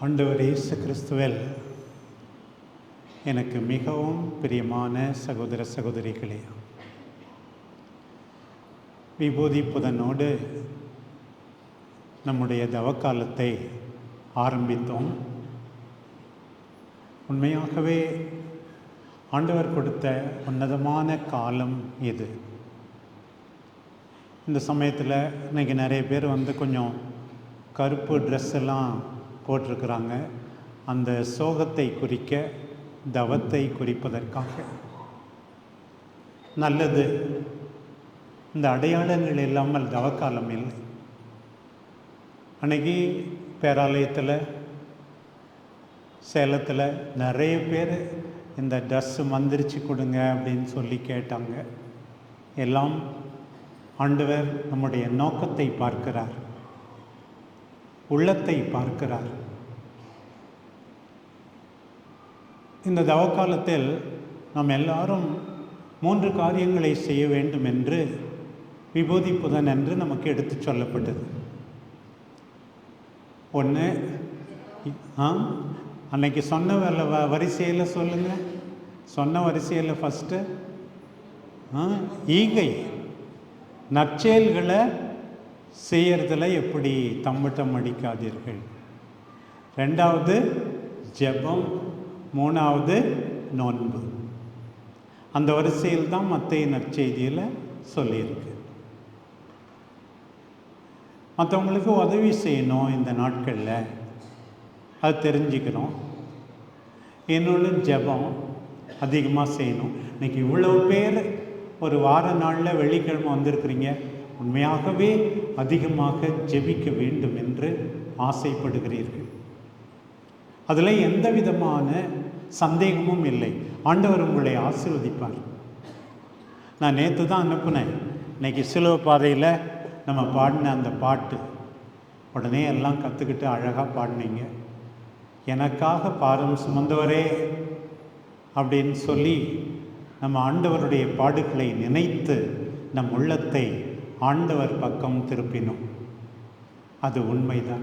ஆண்டவர் இயேசு கிறிஸ்துவில் எனக்கு மிகவும் பிரியமான சகோதர சகோதரிகளே விபூதி புதனோடு நம்முடைய தவக்காலத்தை ஆரம்பித்தோம். உண்மையாகவே ஆண்டவர் கொடுத்த உன்னதமான காலம் இது. இந்த சமயத்தில் இன்னைக்கு நிறைய பேர் வந்து கொஞ்சம் கருப்பு ட்ரெஸ் எல்லாம் போட்டிருக்கிறாங்க. அந்த சோகத்தை குறிக்க தவத்தை குறிப்பதற்காக. நல்லது. இந்த அடையாளங்கள் இல்லாமல் தவக்காலம் இல்லை. அன்றைக்கி பேராலயத்தில் சேலத்தில் நிறைய பேர் இந்த ட்ரெஸ்ஸு மந்திரிச்சு கொடுங்க அப்படின்னு சொல்லி கேட்டாங்க. எல்லாம் ஆண்டவர் நம்முடைய நோக்கத்தை பார்க்கிறார். உள்ளத்தை பார்க்கிறார். இந்த தவக்காலத்தில் நாம் எல்லாரும் மூன்று காரியங்களை செய்ய வேண்டும் என்று விபூதி புதன் என்று நமக்கு எடுத்து சொல்லப்பட்டது. ஒன்று ஆ அன்னைக்கு சொன்ன வ வ- வரிசையில் சொல்லுங்கள் சொன்ன வரிசையில் ஃபஸ்ட்டு ஆ ஈகை நற்செயல்களை செய்கிறதில் எப்படி தம்பட்டம் அடிக்காதீர்கள்? ரெண்டாவது ஜெபம். மூணாவது நோன்பு. அந்த வரிசையில் தான் மத்திய நற்செய்தியில் சொல்லியிருக்கு. மற்றவங்களுக்கு உதவி செய்யணும் இந்த நாட்களில். அது தெரிஞ்சுக்கிறோம் இன்னொன்று ஜெபம் அதிகமாக செய்யணும். இன்னைக்கு இவ்வளோ பேர் ஒரு வார நாளில் வெள்ளிக்கிழமை வந்திருக்கிறீங்க. உண்மையாகவே அதிகமாக ஜெபிக்க வேண்டும் என்று ஆசைப்படுகிறீர்கள். அதில் எந்த விதமான சந்தேகமும் இல்லை. ஆண்டவர் உங்களை ஆசீர்வதிப்பார். நான் நேற்று தான் அனுப்புனேன். இன்னைக்கு சிலுவ பாதையில் நம்ம பாடின அந்த பாட்டு. உடனே எல்லாம் கற்றுக்கிட்டு அழகாக பாடினீங்க. எனக்காக பாரம் சுமந்தவரே அப்படின்னு சொல்லி நம்ம ஆண்டவருடைய பாடுகளை நினைத்து நம் உள்ளத்தை ஆண்டவர் பக்கம் திருப்பினோம். அது உண்மைதான்.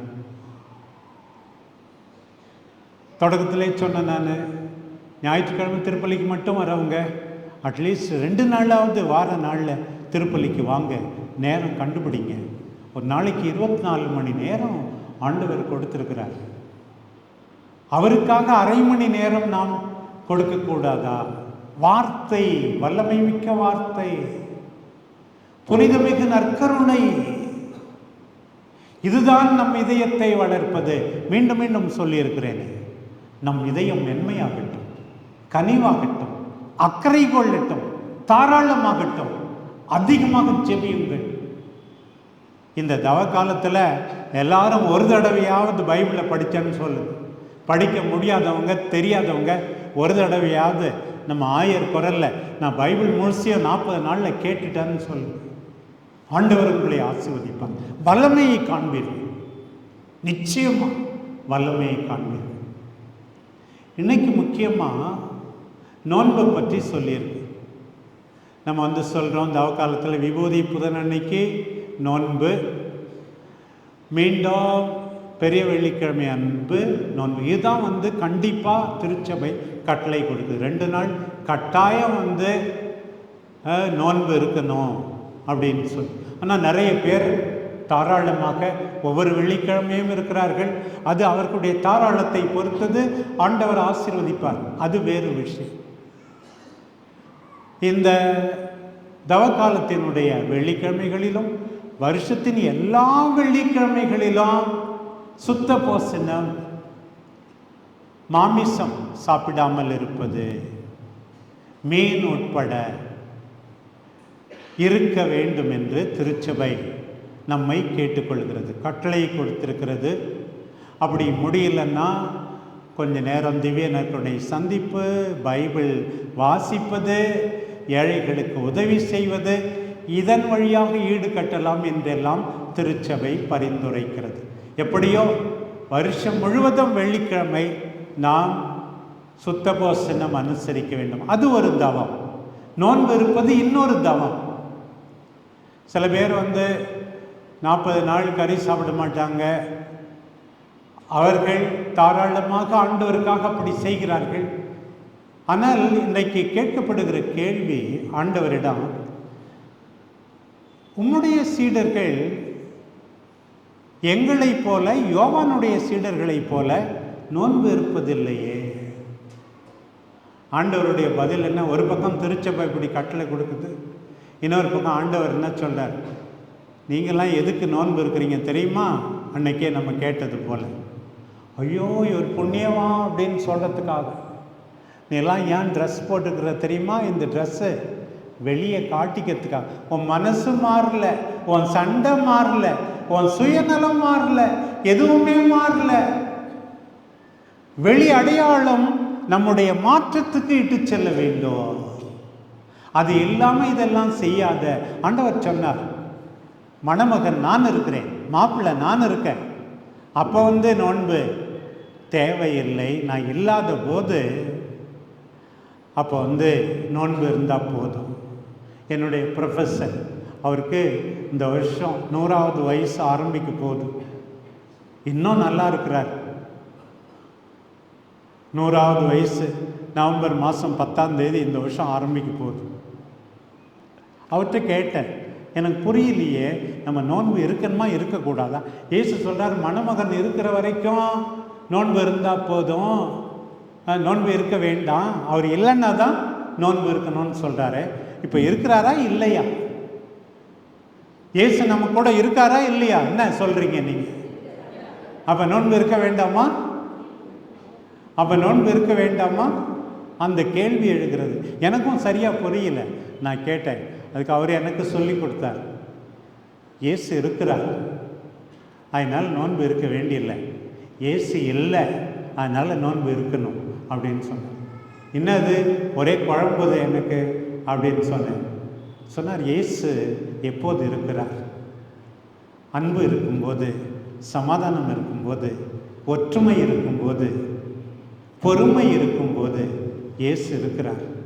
தொடக்கத்திலே சொன்னேன் நான் ஞாயிற்றுக்கிழமை திருப்பள்ளிக்கு மட்டும் வரவங்க அட்லீஸ்ட் ரெண்டு நாளாவது வார நாளில் திருப்பள்ளிக்கு வாங்க நேரம் கண்டுபிடிங்க. ஒரு நாளைக்கு இருபத்தி நாலு மணி நேரம் ஆண்டவர் கொடுத்துருக்கிறார். அவருக்காக அரை மணி நேரம் நாம் கொடுக்கக்கூடாதா? வார்த்தை வல்லமை மிக்க வார்த்தை. புனிதமிகு நற்கருணை. இதுதான் நம் இதயத்தை வளர்ப்பது. மீண்டும் மீண்டும் சொல்லியிருக்கிறேன். நம் இதயம் மென்மையாகட்டும் கனிவாகட்டும் அக்கறை கொள்ளட்டும் தாராளமாகட்டும் அதிகமாக செவியுங்கள் இந்த தவ காலத்தில் எல்லாரும் ஒரு தடவையாவது பைபிளை படித்தேன்னு சொல்லுது படிக்க முடியாதவங்க தெரியாதவங்க ஒரு தடவையாவது நம்ம ஆயர் குரலில் நான் பைபிள் முழுசியும் நாற்பது நாளில் கேட்டுட்டேன்னு சொல்லுவேன் ஆண்டவர் உங்களை ஆசிர்வதிப்பார். வல்லமையை காண்பீர்கள் நிச்சயமா வல்லமையை காண்பீர்கள் இன்னைக்கு முக்கியமாக நோன்பை பற்றி சொல்லியிருக்கு. நம்ம வந்து சொல்கிறோம் தவக்காலத்தில் விபூதி புதன் அன்னைக்கு நோன்பு. மீண்டும் பெரிய வெள்ளிக்கிழமை அன்பு நோன்பு. இதுதான் வந்து கண்டிப்பாக திருச்சபை கட்டளை கொடுக்குது. ரெண்டு நாள் கட்டாயம் வந்து நோன்பு இருக்கணும். அப்படின்னு சொல்லி ஆனால் நிறைய பேர் தாராளமாக ஒவ்வொரு வெள்ளிக்கிழமையும் இருக்கிறார்கள். அது அவர்களுடைய தாராளத்தை பொறுத்தது ஆண்டவர் ஆசீர்வதிப்பார். அது வேறு விஷயம். இந்த தவக்காலத்தினுடைய வெள்ளிக்கிழமைகளிலும் வருஷத்தின் எல்லா வெள்ளிக்கிழமைகளிலும் சுத்த போசனம் மாமிசம் சாப்பிடாமல் இருப்பது மீன் உட்பட இருக்க வேண்டும் என்று திருச்சபை நம்மை கேட்டுக்கொள்கிறது கட்டளை கொடுத்திருக்கிறது. அப்படி முடியலன்னா கொஞ்ச நேரம் திவ்ய நற்பனை சந்திப்பு பைபிள் வாசிப்பது ஏழைகளுக்கு உதவி செய்வது இதன் வழியாக ஈடுகட்டலாம் என்றெல்லாம் திருச்சபை பரிந்துரைக்கிறது. எப்படியோ வருஷம் முழுவதும் வெள்ளிக்கிழமை நாம் சுத்தபோசனம் அனுசரிக்க வேண்டும். அது ஒரு தவம். நோன்பு இருப்பது இன்னொரு தவம். சில பேர் வந்து நாற்பது நாள் கறி சாப்பிட மாட்டாங்க. அவர்கள் தாராளமாக ஆண்டவருக்காக அப்படி செய்கிறார்கள். ஆனால் இன்றைக்கு கேட்கப்படுகிற கேள்வி ஆண்டவரிடம் உம்முடைய சீடர்கள் எங்களைப் போல யோவானுடைய சீடர்களைப் போல நோன்பு இருப்பதில்லையே? ஆண்டவருடைய பதில் என்ன? ஒரு பக்கம் திருச்சபை இப்படி கட்டளை கொடுக்குது இன்னொரு பக்கம் ஆண்டவர் என்ன சொல்கிறார் நீங்களாம் எதுக்கு நோன்பு இருக்கிறீங்க தெரியுமா? அன்னைக்கே நம்ம கேட்டது போல். ஐயோ இவர் புண்ணியமா அப்படின்னு சொல்கிறதுக்காக நீ எல்லாம் ஏன் ட்ரெஸ் போட்டுக்கிற தெரியுமா? இந்த ட்ரெஸ்ஸு வெளியே காட்டிக்கிறதுக்காக. உன் மனசு மாறல உன் சண்டை மாறல உன் சுயநலம் மாறல எதுவுமே மாறல. வெளி அடையாளம் நம்முடைய மாற்றத்துக்கு இட்டு செல்ல வேண்டும். அது இல்லாமல் இதெல்லாம் செய்யாத. ஆண்டவர் சொன்னார் மணமகன் நான் இருக்கிறேன். மாப்பிள்ளை நான் இருக்கேன். அப்போ வந்து நோன்பு. தேவையில்லை நான் இல்லாத போது அப்போ வந்து நோன்பு இருந்தால் போதும். என்னுடைய ப்ரொஃபஸர் அவருக்கு இந்த வருஷம் நூறாவது வயசு ஆரம்பிக்க போகுது. இன்னும் நல்லா இருக்கிறார். நூறாவது வயசு நவம்பர் மாதம் பத்தாம் தேதி இந்த வருஷம் ஆரம்பிக்க போகுது. அவர்கிட்ட கேட்டேன். எனக்கு புரியலையே நம்ம நோன்பு இருக்கணுமா இருக்கக்கூடாதா? ஏசு சொல்கிறார் மணமகன் இருக்கிற வரைக்கும் நோன்பு இருந்தால் போதும். நோன்பு இருக்க வேண்டாம். அவர் இல்லைன்னா தான் நோன்பு இருக்கணும்னு சொல்கிறாரு இப்போ இருக்கிறாரா இல்லையா? ஏசு நம்ம கூட இருக்காரா இல்லையா? என்ன சொல்கிறீங்க நீங்கள் அப்போ நோன்பு இருக்க வேண்டாமா? அப்ப நோன்பு இருக்க வேண்டாமா? அந்த கேள்வி எழுகிறது. எனக்கும் சரியாக புரியல. நான் கேட்டேன். அதுக்கு அவர் எனக்கு சொல்லி கொடுத்தார். இயேசு இருக்கிறார். அதனால் நோன்பு இருக்க வேண்டியில்லை. இயேசு இல்லை. அதனால் நோன்பு இருக்கணும் அப்படின்னு சொன்னார். என்னது? ஒரே குழம்புது எனக்கு அப்படின்னு சொன்னேன். சொன்னார் இயேசு எப்போது இருக்கிறார்? அன்பு இருக்கும்போது சமாதானம் இருக்கும்போது ஒற்றுமை இருக்கும்போது பொறுமை இருக்கும்போது இயேசு இருக்கிறார்.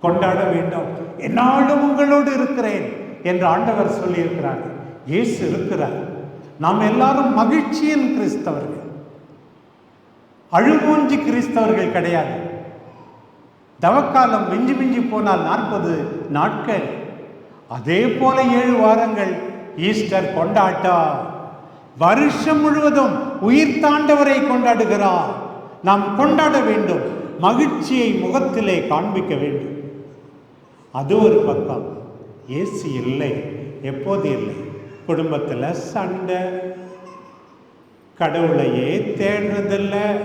கொண்டாட வேண்டும். என்னாலும் உங்களோடு இருக்கிறேன் என்று ஆண்டவர் சொல்லியிருக்கிறார். இயேசு இருக்கிறார். நாம் எல்லாரும் மகிழ்ச்சியின் கிறிஸ்தவர்கள். அழுமூஞ்சி கிறிஸ்தவர்கள் கிடையாது. தவக்காலம் மிஞ்சி மிஞ்சி போனால் நாற்பது நாட்கள். அதே போல ஏழு வாரங்கள் ஈஸ்டர் கொண்டாட்டம் வருஷம் முழுவதும் உயிர் தாண்டவரை கொண்டாடுகிறார். நாம் கொண்டாட வேண்டும். மகிழ்ச்சியை முகத்திலே காண்பிக்க வேண்டும். அது ஒரு பக்கம். ஏசி இல்லை எப்போது இல்லை? குடும்பத்தில் சண்டை. கடவுளையே தேடுறதில்லை.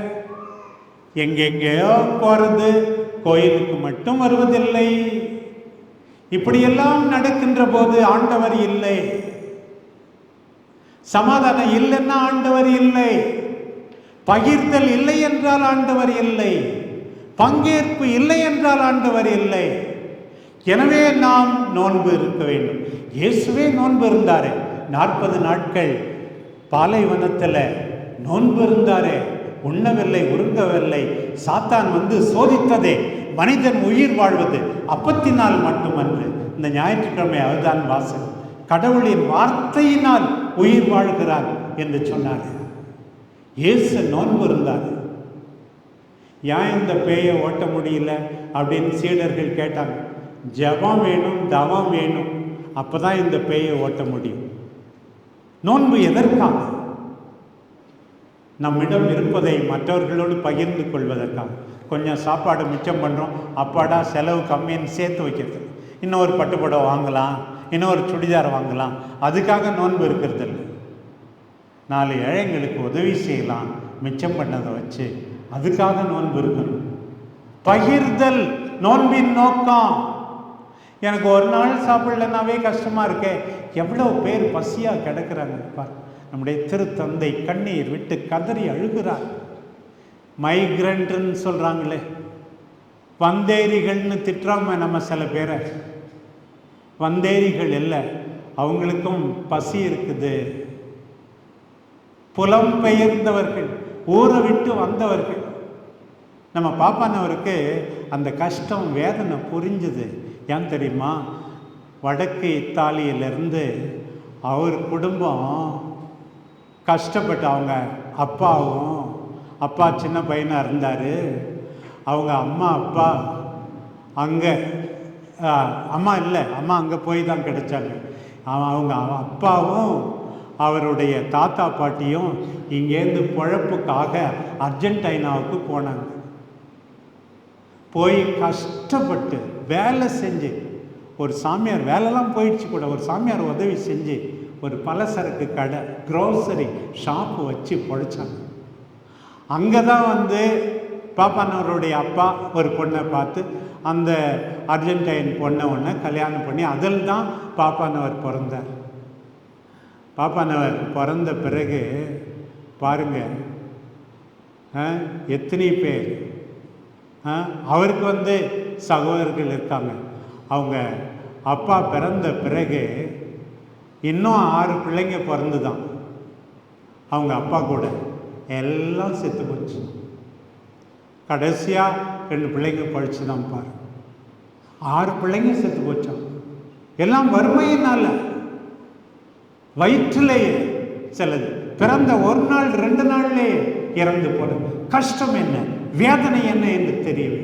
எங்கெங்கேயோ போகிறது கோயிலுக்கு மட்டும் வருவதில்லை. இப்படியெல்லாம் நடக்கின்ற போது ஆண்டவர் இல்லை. சமாதானம் இல்லைன்னா ஆண்டவர் இல்லை. பகிர்தல் இல்லை என்றால் ஆண்டவர் இல்லை. பங்கேற்பு இல்லை என்றால் ஆண்டவர் இல்லை. எனவே நாம் நோன்பு இருக்க வேண்டும். இயேசுவே நோன்பு இருந்தாரே. நாற்பது நாட்கள் பாலைவனத்தில் நோன்பு இருந்தாரே. உண்ணவில்லை உருங்கவில்லை சாத்தான் வந்து சோதித்ததே. மனிதன் உயிர் வாழ்வது அப்பத்தினால் மட்டுமன்று. இந்த ஞாயிற்றுக்கிழமை அதுதான் வாசல். கடவுளின் வார்த்தையினால் உயிர் வாழ்கிறார் என்று சொன்னார். இயேசு நோன்பு இருந்தார். ஏன் இந்த பேயை ஓட்ட முடியல அப்படின்னு சீடர்கள் கேட்டாங்க. ஜெபம் வேணும் தவம் வேணும். அப்போ தான் இந்த பேயை ஓட்ட முடியும். நோன்பு எதற்காக? நம்மிடம் இருப்பதை மற்றவர்களோடு பகிர்ந்து கொள்வதற்காக. கொஞ்சம் சாப்பாடு மிச்சம் பண்ணுறோம் அப்பாடா செலவு கம்மின்னு சேர்த்து வைக்கிறது. இன்னொரு பட்டுப்புடவை வாங்கலாம். இன்னொரு சுடிதார் வாங்கலாம். அதுக்காக நோன்பு இருக்கிறது இல்லை நாலு ஏழைங்களுக்கு உதவி செய்யலாம். மிச்சம் பண்ணதை வச்சு அதுக்காக நோன்பு இருக்கணும். பகிர்தல் நோன்பின் நோக்கம். எனக்கு ஒரு நாள் சாப்பிடலனாவே கஷ்டமா இருக்கே. எவ்வளோ பேர் பசியா கிடக்குறாங்க பார். நம்முடைய திருத்தந்தை கண்ணீர் விட்டு கதறி அழுகிறார். மைக்ரண்ட்னு சொல்றாங்களே. வந்தேரிகள்னு திட்டுறாம நம்ம சில பேரை. வந்தேரிகள் இல்லை அவங்களுக்கும் பசி இருக்குது. புலம்பெயர்ந்தவர்கள் ஊரை விட்டு வந்தவர்கள். நம்ம பாப்பானவருக்கு அந்த கஷ்டம் வேதனை புரிஞ்சுது. ஏன் தெரியுமா? வடக்கு இத்தாலியிலிருந்து அவர் குடும்பம் கஷ்டப்பட்டு அவங்க அப்பாவும் அப்பா சின்ன பையனாக இருந்தார். அவங்க அம்மா அப்பா அங்கே அம்மா இல்லை அம்மா அங்கே போய் தான் கிடைச்சாங்க. அவன் அவங்க அப்பாவும் அவருடைய தாத்தா பாட்டியும் இங்கேருந்து பொழப்புக்காக அர்ஜென்டைனாவுக்கு போனாங்க. போய் கஷ்டப்பட்டு வேலை செஞ்சு ஒரு சாமியார் வேலைலாம் போயிடுச்சு கூட ஒரு சாமியார் உதவி செஞ்சு ஒரு பலசரக்கு கடை க்ரோசரி ஷாப்பு வச்சு பொழைச்சாங்க. அங்கே தான் வந்து பாப்பானவருடைய அப்பா ஒரு பொண்ணை பார்த்து அந்த அர்ஜென்டைன் பொண்ணை ஒன்று கல்யாணம் பண்ணி அதில் தான் பாப்பானவர் பிறந்தார். பாப்பானவர் பிறந்த பிறகு பாருங்க ஆ, எத்தனை பேர் ஆ, அவருக்கு வந்து சகோதரர்கள் இருக்காங்க. அவங்க அப்பா பிறந்த பிறகு இன்னும் ஆறு பிள்ளைங்க பிறந்து தான் அவங்க அப்பா கூட எல்லாம் செத்து போச்சு. கடைசியாக ரெண்டு பிள்ளைங்க பழிச்சு தான் பாரு. ஆறு பிள்ளைங்க செத்து போச்சான் எல்லாம் வறுமையினால். வயிற்றிலேயே சிலது பிறந்த ஒரு நாள் ரெண்டு நாள்லேயே இறந்து போடும் கஷ்டம் என்ன? வேதனை என்ன என்று தெரியும்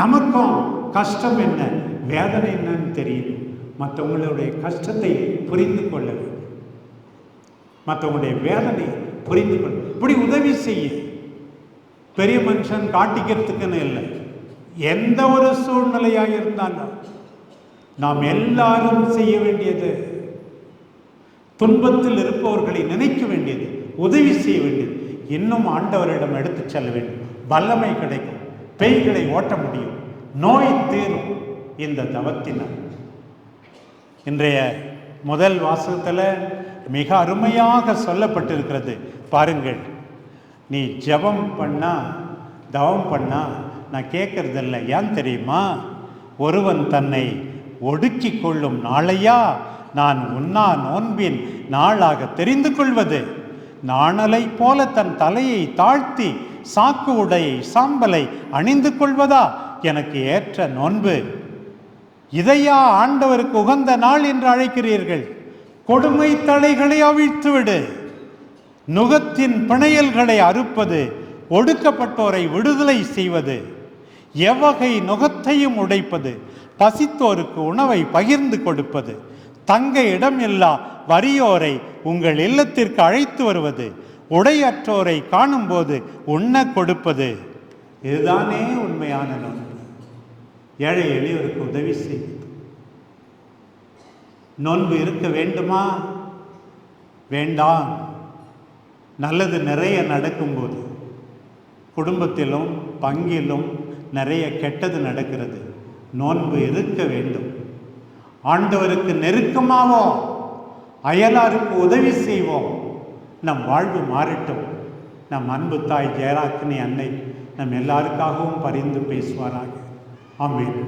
நமக்கும் கஷ்டம் என்ன? வேதனை என்னன்னு தெரியுது மற்றவங்களுடைய கஷ்டத்தை புரிந்து கொள்ள வேண்டும். மற்றவங்களுடைய வேதனை புரிந்து கொள்ள இப்படி உதவி செய்ய பெரிய மனுஷன் காட்டிக்கிறதுக்குன்னு இல்லை. எந்த ஒரு சூழ்நிலையாக இருந்தாலும் நாம் எல்லாரும் செய்ய வேண்டியது துன்பத்தில் இருப்பவர்களை நினைக்க வேண்டியது உதவி செய்ய வேண்டியது. இன்னும் ஆண்டவரிடம் எடுத்துச் செல்ல வேண்டும். வல்லமை கிடைக்கும். பேய்களை ஓட்ட முடியும். நோய் தீரும் இந்த தவத்தினால் இன்றைய முதல் வாசகத்தில் மிக அருமையாக சொல்லப்பட்டிருக்கிறது. பாருங்கள் நீ ஜெபம் பண்ணா தவம் பண்ணா நான் கேட்கறதில்ல. ஏன் தெரியுமா? ஒருவன் தன்னை ஒடுக்கி கொள்ளும் நாளையா நான் உண்ணா நோன்பின் நாளாக தெரிந்து கொள்வது நாணலை போல தன் தலையை தாழ்த்தி சாக்கு உடையை சாம்பலை அணிந்து கொள்வதா எனக்கு ஏற்ற நோன்பு? இதையா ஆண்டவருக்கு உகந்த நாள் என்று அழைக்கிறீர்கள்? கொடுமை தலைகளை அவிழ்த்துவிடு. நுகத்தின் பிணையல்களை அறுப்பது ஒடுக்கப்பட்டோரை விடுதலை செய்வது. எவ்வகை நுகத்தையும் உடைப்பது பசித்தோருக்கு உணவை பகிர்ந்து கொடுப்பது. தங்க இடம் இல்லா வறியோரை உங்கள் இல்லத்திற்கு அழைத்து வருவது. உடையற்றோரை காணும்போது உண்ண கொடுப்பது. இதுதானே உண்மையான நோன்பு ஏழை எளியோருக்கு உதவி செய்வது நோன்பு இருக்க வேண்டுமா? வேண்டாம். நல்லது நிறைய நடக்கும்போது. குடும்பத்திலும் பங்கிலும் நிறைய கெட்டது நடக்கிறது. நோன்பு இருக்க வேண்டும். ஆண்டவருக்கு நெருக்கமாவோம். அயலாருக்கு உதவி செய்வோம். நம் வாழ்வு மாறட்டும். நம் அன்பு தாய் ஜெயராக்கினி அன்னை நம் எல்லாருக்காகவும் பரிந்து பேசுவாராக. ஆமீன்.